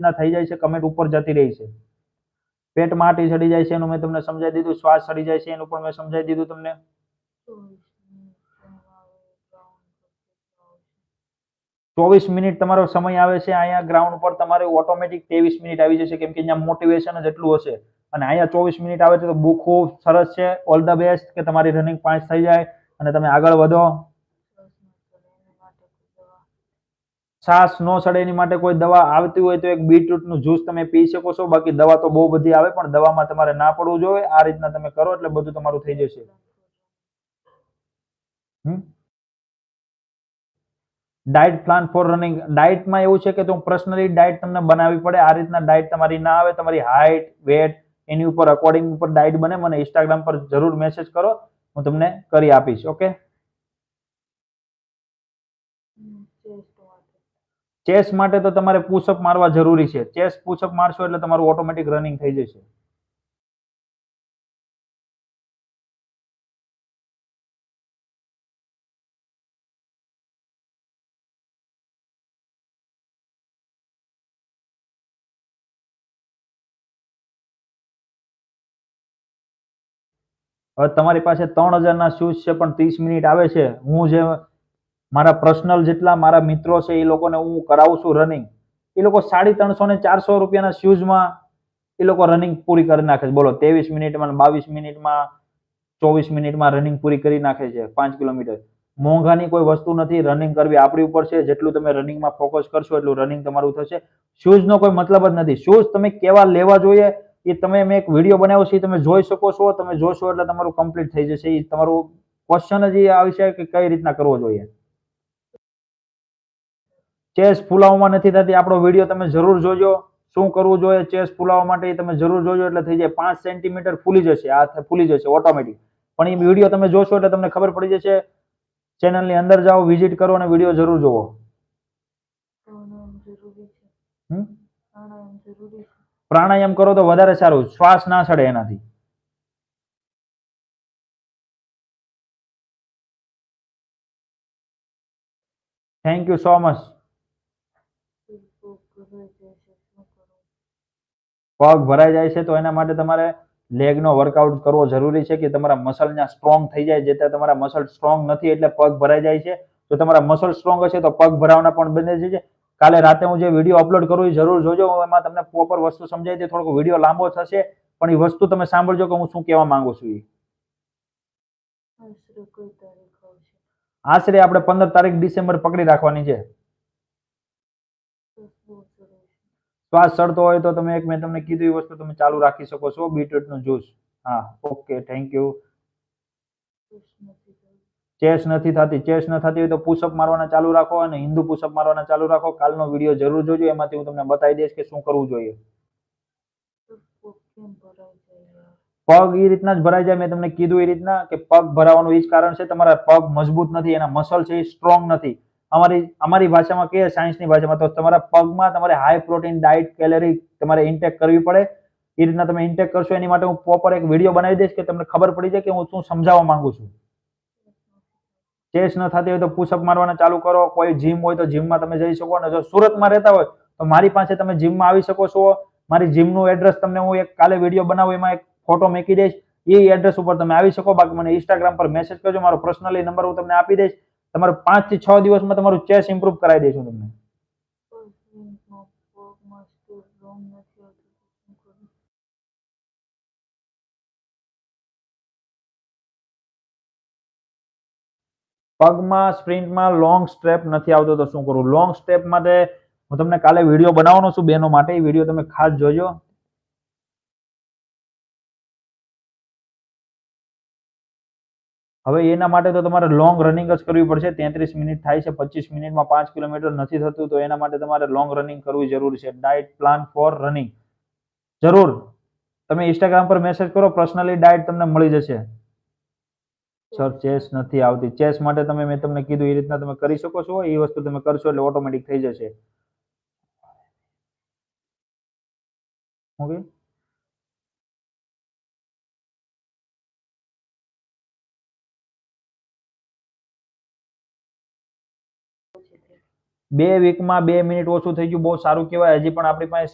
રીતના થઈ જાય છે કમેન્ટ ઉપર જતી રહી છે. પેટ માટી ચડી જાય છે એનું મેં તમને સમજાવી દીધું, શ્વાસ ચડી જાય છે એનું પણ મેં સમજાવી દીધું તમને. ચોવીસ મિનિટ તમારો સમય આવે છે, અહીંયા ગ્રાઉન્ડ ઉપર તમારે ઓટોમેટિક ત્રેવીસ મિનિટ આવી જશે, કેમ કે અહીંયા મોટિવેશન જ એટલું હશે. અને અહીંયા ચોવીસ મિનિટ આવે છે તો બુક ખૂબ સરસ છે ઓલ ધ બેસ્ટ કે તમારી રનિંગ પાંચ થઈ જાય, અને તમે આગળ વધો. શ્વાસ ન સડે એની માટે કોઈ દવા આવતી હોય તો એક બીટરૂટનું જ્યુસ તમે પી શકો છો. બાકી દવા તો બહુ બધી આવે, પણ દવામાં તમારે ના પડવું જોઈએ. આ રીતના તમે કરો એટલે બધું તમારું થઈ જશે. Diet plan for running. ડાયટમાં એવું છે કે તો પર્સનલી ડાયટ તમને બનાવવી પડે. આ રીતના ડાયટ તમારી ના આવે, તમારી હાઇટ વેટ, એની ઉપર અકોર્ડિંગ ઉપર ડાયટ બને. મને ઇન્સ્ટાગ્રામ પર જરૂર મેસેજ કરો. હું તમને કરી આપીશ, ઓકે? ચેસ માટે તો તમારે પુશઅપ મારવા જરૂરી છે. ચેસ પુશઅપ મારશો એટલે તમારું ઓટોમેટિક રનિંગ થઈ જશે. હવે તમારી પાસે ત્રણ હજારના શૂઝ છે, પણ ત્રીસ મિનિટ આવે છે. હું જે મારા પર્સનલ જેટલા મારા મિત્રો છે એ લોકોને હું કરાવું છું રનિંગ એ લોકો સાડી ત્રણસો ને ચારસો રૂપિયાના શૂઝમાં એ લોકો રનિંગ પૂરી કરી નાખે છે. બોલો, ત્રેવીસ મિનિટમાં, બાવીસ મિનિટમાં, ચોવીસ મિનિટમાં રનિંગ પૂરી કરી નાખે છે પાંચ કિલોમીટર. મોંઘાની કોઈ વસ્તુ નથી રનિંગ કરવી આપણી ઉપર છે. જેટલું તમે રનિંગમાં ફોકસ કરશો એટલું રનિંગ તમારું થશે. શૂઝનો કોઈ મતલબ જ નથી. શૂઝ તમે કેવા લેવા જોઈએ એ તમે મેં એક વીડિયો બનાવ્યો છે તમે જોઈ શકો છો. તમે જોશો એટલે તમારું કમ્પ્લીટ થઈ જશે. એ તમારું ક્વેશ્ચન જ એ આવી છે કે કઈ રીતના કરવો જોઈએ. ચેસ ફૂલાવવામાં નથી થતી. આપણો વીડિયો તમે જરૂર જોજો. શું કરવું જોઈએ ચેસ ફૂલાવવા માટે તમે જરૂર જોજો એટલે થઈ જાય પાંચ સેન્ટીમીટર ફૂલી જશે. આ ફૂલી જશે ઓટોમેટિક. પણ એ વીડિયો તમે જોશો એટલે તમને ખબર પડી જશે. ચેનલની અંદર જાઓ વિઝિટ કરો અને વીડિયો જરૂર જોવો? પ્રાણાયામ કરો તો વધારે સારું. શ્વાસ ના ચડે એનાથી. થેન્ક યુ સો મચ પગ ભરાઈ જાય છે તો એના માટે તમારે લેગનો વર્કઆઉટ કરવો જરૂરી છે કે તમારા મસલ ના સ્ટ્રોંગ થઈ જાય જે તમારા મસલ સ્ટ્રોંગ નથી એટલે પગ ભરાઈ જાય છે. તો તમારા મસલ સ્ટ્રોંગ હશે તો પગ ભરાવાના પણ બને છે. કાલે રાતે હું જે વીડિયો અપલોડ કરું એ જરૂર જોજો એમાં તમને પ્રોપર વસ્તુ સમજાય છે થોડોક વીડિયો લાંબો થશે પણ એ વસ્તુ તમે સાંભળજો કે હું શું કહેવા માંગુ છું એ. આશરે આપણે પંદર તારીખ ડિસેમ્બર પકડી રાખવાની છે. શ્વાસ ચડતો હોય તો તમે એક, મેં તમને કીધું એ વસ્તુ તમે ચાલુ રાખી શકો છો, બીટરૂટનું જ્યુસ. હા, ઓકે થેન્ક યુ ચેસ નથી થતી, ચેસ ન થતી હોય તો પુશઅપ મારવાના ચાલુ રાખો અને હિન્દુ પુશઅપ મારવાના ચાલુ રાખો. કાલનો વીડિયો જરૂર જોજો, એમાંથી હું તમને બતાવી દઈશ કે શું કરવું જોઈએ. પગ એ રીતના જ ભરાઈ જાય, મેં તમને કીધું એ રીતના કે પગ ભરાવાનું એ જ કારણ છે, તમારા પગ મજબૂત નથી, એના મસલ છે એ સ્ટ્રોંગ નથી. અમારી અમારી ભાષામાં કહીએ સાયન્સની ભાષામાં? તો તમારા પગમાં તમારે હાઈ પ્રોટીન ડાયટ કેલરી તમારે ઇન્ટેક કરવી પડે. એ રીતના તમે ઇન્ટેક કરશો, એની માટે હું પ્રોપર એક વીડિયો બનાવી દઈશ કે તમને ખબર પડી જાય કે હું શું સમજાવવા માંગુ છું. ચેસ ન થતી હોય તો પુશઅપ મારવાના ચાલુ કરો. કોઈ જીમ હોય તો જીમમાં તમે જઈ શકો અને જો સુરતમાં રહેતા હોય તો મારી પાસે તમે જીમમાં આવી શકો છો. મારી જીમનું એડ્રેસ તમને હું એક કાલે વીડિયો બનાવું, એમાં એક ફોટો મૂકી દઈશ. એ એડ્રેસ ઉપર તમે આવી શકો. બાકી મને ઇન્સ્ટાગ્રામ પર મેસેજ કરજો. મારો પર્સનલી નંબર હું તમને આપી દઈશ. તમારે પાંચથી છ દિવસમાં તમારું ચેસ ઇમ્પ્રુવ કરાવી દઈશું તમને. પગમાં સ્પ્રિન્ટમાં લોંગ સ્ટેપ નથી આવતો તો શું કરું? લોંગ સ્ટેપ માટે હું તમને કાલે વીડિયો બનાવવાનો છું બેનો માટે. એ વીડિયો તમે ખાસ જોજો. હવે એના માટે તો તમારે લોંગ રનિંગ જ કરવી પડશે. તેત્રીસ મિનિટ થાય છે, પચીસ મિનિટમાં પાંચ કિલોમીટર નથી થતું, તો એના માટે તમારે લોંગ રનિંગ કરવી જરૂરી છે. ડાયટ પ્લાન ફોર રનિંગ જરૂર. તમે ઇન્સ્ટાગ્રામ પર મેસેજ કરો પર્સનલી ડાયટ તમને મળી જશે. સર ચેસ નથી આવતી. ચેસ માટે તમે, મેં તમને કીધું એ રીતના તમે કરી શકો છો, એ વસ્તુ તમે કરશો એટલે ઓટોમેટિક થઈ જશે. ઓકે બે વીકમાં બે મિનિટ ઓછું થઈ ગયું બહુ સારું કહેવાય. હજી પણ આપણી પાસે